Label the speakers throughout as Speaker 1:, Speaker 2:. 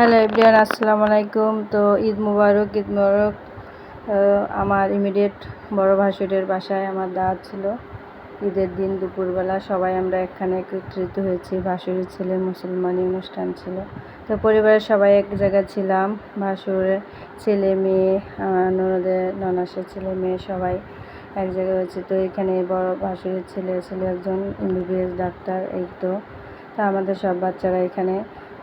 Speaker 1: Hello everyone, আসসালামু আলাইকুম। তো ঈদ মুবারক ঈদ মুবারক। আমার ইমিডিয়েট বড় ভাসুরের বাসায় আমার দাওয়াত ছিল। ঈদের দিন দুপুরবেলা সবাই আমরা এখানে একত্রিত হয়েছি। ভাসুরের ছেলে মুসলমানি অনুষ্ঠান ছিল। তো পরিবারের সবাই এক জায়গায় ছিলাম। ভাসুরের ছেলে, মেয়ে ননদের, ননাসের ছেলে, মেয়ে সবাই এক জায়গায় হয়েছে। তো এখানে বড় ভাসুরের ছেলে ছিল একজন এমবিবিএস ডাক্তার, এই তো। তা আমাদের সব বাচ্চারা এখানে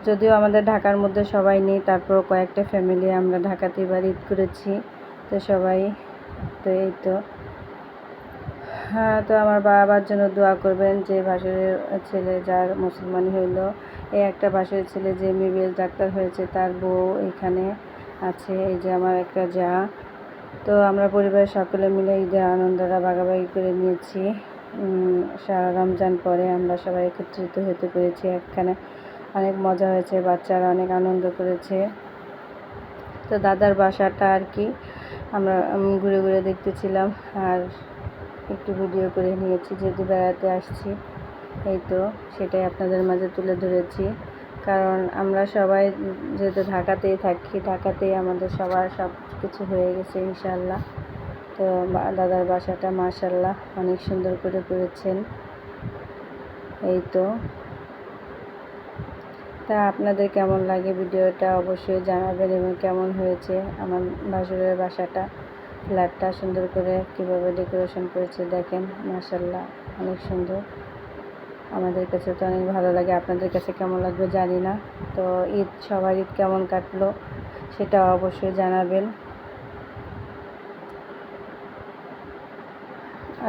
Speaker 1: যদিও আমাদের ঢাকার মধ্যে সবাই নেই তারপর কয়েকটা ফ্যামিলি আমরা ঢাকাতে এবার ঈদ করেছি। তো সবাই, তো এই তো। হ্যাঁ তো আমার বাবার জন্য দোয়া করবেন যে ভাসুরের ছেলে যার মুসলমান হইল, এই একটা ভাসুরের ছেলে যে এমবিবিএস ডাক্তার হয়েছে, তার বউ এখানে আছে, এই যে আমার একটা যা। তো আমরা পরিবারের সকলে মিলে ঈদের আনন্দটা ভাগাভাগি করে নিয়েছি। সারা রমজান পরে আমরা সবাই একত্রিত হতে পেরেছি একখানে। অনেক মজা হয়েছে, বাচ্চারা অনেক আনন্দ করেছে। তো দাদার বাসাটা আর কি, আমরা ঘুরে ঘুরে দেখতেছিলাম আর একটু ভিডিও করে নিয়েছি, যেহেতু বেড়াতে আসছি। এই তো, সেটাই আপনাদের মাঝে তুলে ধরেছি। কারণ আমরা সবাই যেহেতু ঢাকাতেই থাকি, ঢাকাতেই আমাদের সবার সব কিছু হয়ে গেছে ইনশাল্লাহ তো দাদার বাসাটা মাশাল্লাহ অনেক সুন্দর করে করেছেন। এই তো। তা আপনাদের কেমন লাগে ভিডিওটা অবশ্যই জানাবেন এবং কেমন হয়েছে আমার বাসুরের বাসাটা, ফ্ল্যাটটা সুন্দর করে কীভাবে ডেকোরেশন করেছে দেখেন মাশাল্লাহ অনেক সুন্দর। আমাদের কাছে তো অনেক ভালো লাগে, আপনাদের কাছে কেমন লাগবে জানি না, তো ঈদ, সবার ঈদ কেমন কাটলো সেটা অবশ্যই জানাবেন।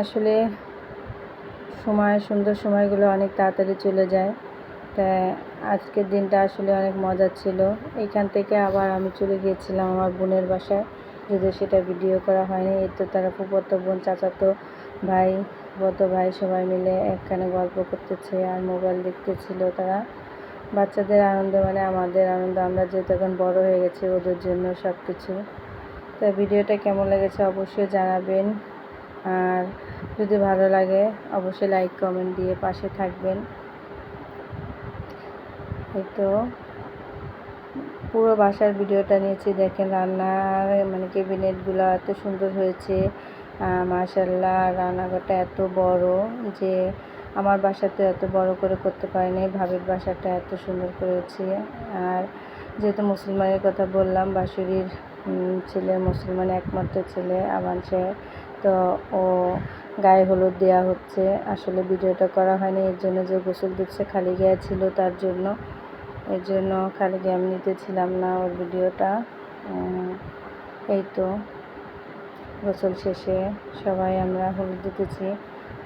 Speaker 1: আসলে সময়, সুন্দর সময়গুলো অনেক তাড়াতাড়ি চলে যায়। তাই আজকের দিনটা আসলে অনেক মজার ছিল। এইখান থেকে আবার আমি চলে গিয়েছিলাম আমার বোনের বাসায়। যদিও সেটা ভিডিও করা হয়নি। এই তো তারা ফুফতো বোন, চাচাতো ভাই বত ভাই সবাই মিলে একখানে গল্প করতেছে আর মোবাইল দেখতেছিল তারা। বাচ্চাদের আনন্দ মানে আমাদের আনন্দ। আমরা যেহেতু এখন বড় হয়ে গেছি, ওদের জন্য সব কিছু তো ভিডিওটা কেমন লেগেছে অবশ্যই জানাবেন। আর যদি ভালো লাগে, অবশ্যই লাইক কমেন্ট দিয়ে পাশে থাকবেন। তো পুরো বাসার ভিডিওটা নিয়েছি, দেখেন রান্নার মানে ক্যাবিনেটগুলো এত সুন্দর হয়েছে। মাশাল্লাহ রান্নাঘরটা এত বড় যে আমার বাসাতে এত বড় করে করতে পারিনি ভাবির বাসাটা এত সুন্দর করেছি। আর যেহেতু মুসলমানের কথা বললাম বাসুরির ছেলে মুসলমান একমাত্র ছেলে আবান সাহেব তো ও গায়ে হলুদ দেওয়া হচ্ছে। আসলে ভিডিওটা করা হয়নি, এর জন্য যে গোসল দিচ্ছে খালি গায়ে ছিল তার জন্য। এর জন্য খালি গায়ে আমি নিতেছিলাম না ওর ভিডিওটা। এই তো। গোসল শেষে সবাই আমরা হলুদ দিতেছি।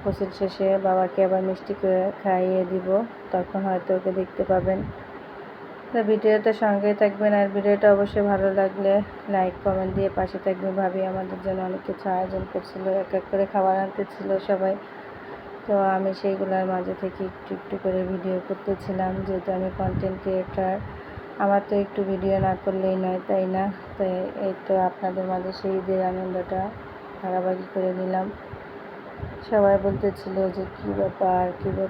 Speaker 1: গোসল শেষে বাবাকে আবার মিষ্টি করে খাইয়ে দিব। তখন হয়তো ওকে দেখতে পাবেন। তো ভিডিওটা সঙ্গেই থাকবেন আর ভিডিওটা অবশ্যই ভালো লাগলে লাইক, কমেন্ট দিয়ে পাশে থাকবেন। ভাবি আমাদের জন্য অনেক কিছু আয়োজন করছিল, এক এক করে খাবার আনতেছিল সবাই। তো আমি সেইগুলোর মাঝে থেকে একটু একটু করে ভিডিও করতেছিলাম, যেহেতু আমি কন্টেন্ট ক্রিয়েটার আমার তো একটু ভিডিও না করলেই নয়, তাই না? তো এই তো আপনাদের মাঝে সেই ঈদের আনন্দটা ভাগাভাগি করে নিলাম। সবাই বলতেছিল যে কী ব্যাপার কী ব্যাপার?